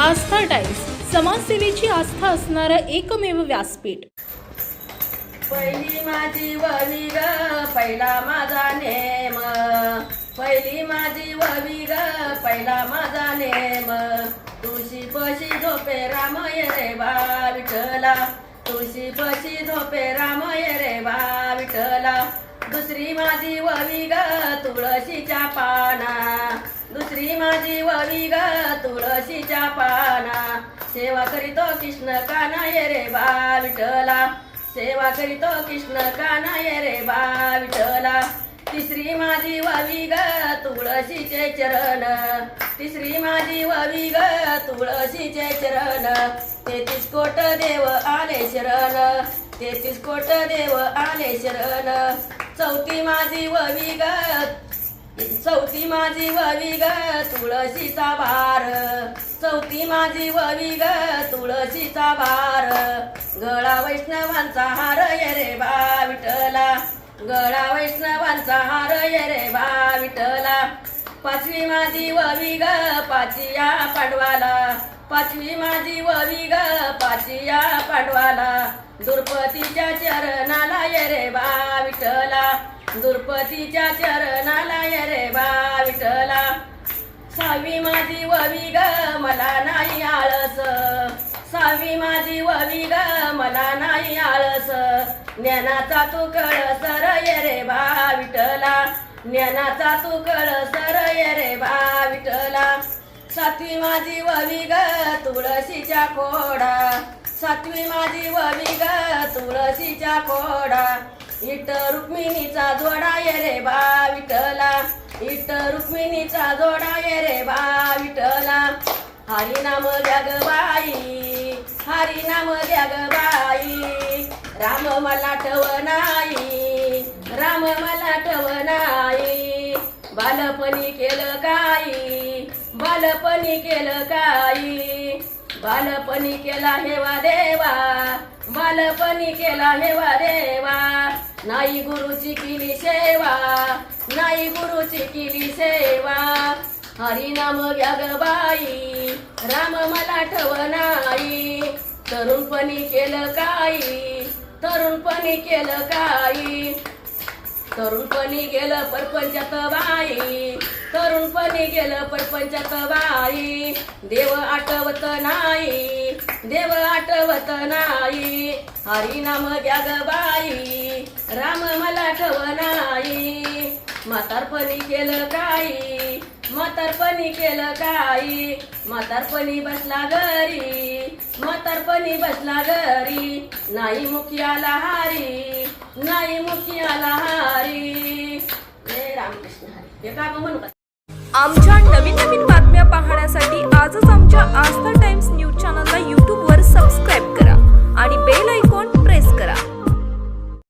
आस्था times समाजसेवेची आस्था असणारं एकमेव व्यासपीठ. पहिली माझी ववी ग पहिला माझा नेम. पहिली माझी ववी ग पहिला माझा नेम. तुळशी पशी झोपे रामय रे बा विठला तुळशी पशी झोपे रामय रे बा विठला दुसरी माझी ववी ग तुळशीच्या पाना. श्री माझी ववी ग तुळशीच्या पाना. सेवा करीतो कृष्ण काना ये रे बा विठला सेवा करीतो कृष्ण काना ये रे बा विठला तिसरी माझी ववी ग तुळशीचे चरण. तिसरी माझी ववी ग तुळशीचे चरण. तेतीस कोट देव आले शरण. तेतीस कोट देव आले शरण. चौथी माझी ववी ग चौथी माझी ववी ग तुळशीचा भार चौथी माझी ववी ग तुळशीचा भार गळा वैष्णवांचा हार ये रे बा विठला गळा वैष्णवांचा हार ये रे बा विठला पाचवी माझी ववी ग पाचिया पाडवाला. पाचवी माझी ववी ग पाचिया पाडवाला. दुर्पतीच्या चरणाला ये रे बा विठला दुर्पतीच्या चरणाला रे बा विठला सावी माझी ववी ग मला नाही आळस. सावी माझी ववी ग मला नाही आळस. ज्ञानाचा तू कळ सर रे बा विठला ज्ञानाचा तू कळ सर रे बा विठला सातवी माझी ववी ग तुळशीच्या खोडा. सातवी माझी ववी ग तुळशीच्या खोडा. इट रुक्मिणीचा जोडा ये रे बा विठला इट रुक्मिणीचा जोडा ये रे बा विठला हरी नाम जग बाई हरी नाम जग बाई. राम मला ठव नाही राम मला ठव नाही. बालपणी केलं काही बालपणी केलं काही. बालपणी केला हेवा देवा बालपणी केला हेवा देवा. नाही गुरुची केली सेवा नाही गुरुची केली सेवा. हरिनाम घ्या ग बाई राम मला ठव नाही. तरुणपणी केलं काही तरुणपणी केलं काही. तरुणपणी गेलं परपंचात बाई. तरुणपणी गेलं परपंचात बाई. देव आठवत नाही देव आठवत नाही. हरिनाम घ्या ग बाई राम मला ठव नाही. म्हातारपणी केलं काही म्हातारपणी केलं काही. म्हातारपणी बसला घरी मी बसला घरी. नाही मुखियाला हारी नाही मुखियाला हारी. रामकृष्ण हरी. आमच्या नवीन नवीन बातम्या पाहण्यासाठी आजच आमच्या आस्था टाइम्स न्यूज चॅनलला यूट्यूबवर सबस्क्राईब करा आणि बेल ऐकॉन प्रेस करा.